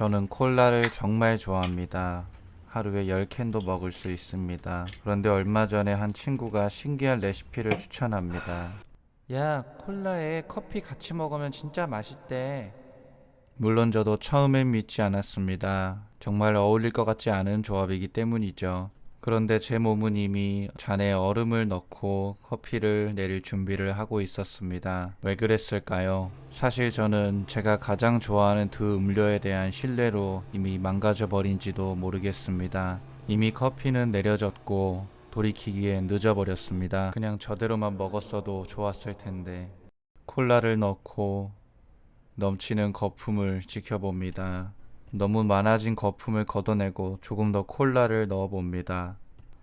저는 콜라를 정말 좋아합니다. 하루에 10캔도 먹을 수 있습니다. 그런데 얼마 전에 한 친구가 신기한 레시피를 추천합니다. 야, 콜라에 커피 같이 먹으면 진짜 맛있대. 물론 저도 처음엔 믿지 않았습니다. 정말 어울릴 것 같지 않은 조합이기 때문이죠. 그런데 제 몸은 이미 잔에 얼음을 넣고 커피를 내릴 준비를 하고 있었습니다. 왜 그랬을까요? 사실 저는 제가 가장 좋아하는 두 음료에 대한 신뢰로 이미 망가져 버린지도 모르겠습니다. 이미 커피는 내려졌고 돌이키기엔 늦어버렸습니다. 그냥 저대로만 먹었어도 좋았을 텐데. 콜라를 넣고 넘치는 거품을 지켜봅니다. 너무 많아진 거품을 걷어내고 조금 더 콜라를 넣어봅니다.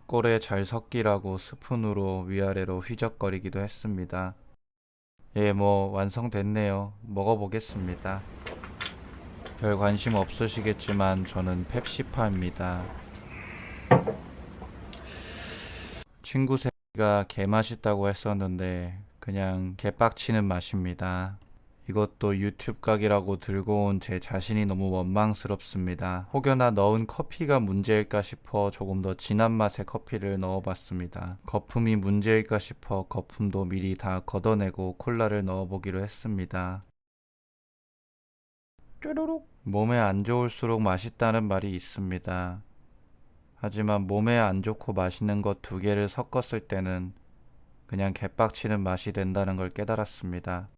꼴에 잘 섞이라고 스푼으로 위아래로 휘적거리기도 했습니다. 예, 뭐 완성됐네요. 먹어보겠습니다. 별 관심 없으시겠지만 저는 펩시파입니다. 친구 새끼가 개 맛있다고 했었는데 그냥 개빡치는 맛입니다. 이것도 유튜브 각이라고 들고 온 제 자신이 너무 원망스럽습니다. 혹여나 넣은 커피가 문제일까 싶어 조금 더 진한 맛의 커피를 넣어봤습니다. 거품이 문제일까 싶어 거품도 미리 다 걷어내고 콜라를 넣어보기로 했습니다. 쪼르륵 몸에 안 좋을수록 맛있다는 말이 있습니다. 하지만 몸에 안 좋고 맛있는 것 두 개를 섞었을 때는 그냥 개빡치는 맛이 된다는 걸 깨달았습니다.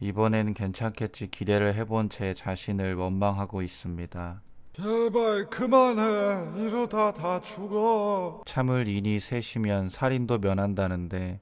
이번에는 괜찮겠지 기대를 해본 제 자신을 원망하고 있습니다. 제발 그만해 이러다 다 죽어 참을 인이 셋이면 살인도 면한다는데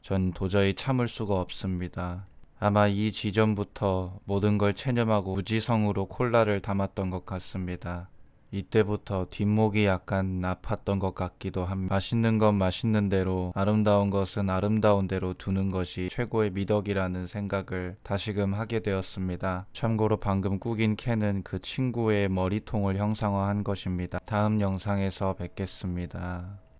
전 도저히 참을 수가 없습니다. 아마 이 지점부터 모든 걸 체념하고 무지성으로 콜라를 담았던 것 같습니다. 이때부터 뒷목이 약간 아팠던 것 같기도 합니다. 맛있는 건 맛있는 대로, 아름다운 것은 아름다운 대로 두는 것이 최고의 미덕이라는 생각을 다시금 하게 되었습니다. 참고로 방금 꾸긴 캔은 그 친구의 머리통을 형상화한 것입니다. 다음 영상에서 뵙겠습니다.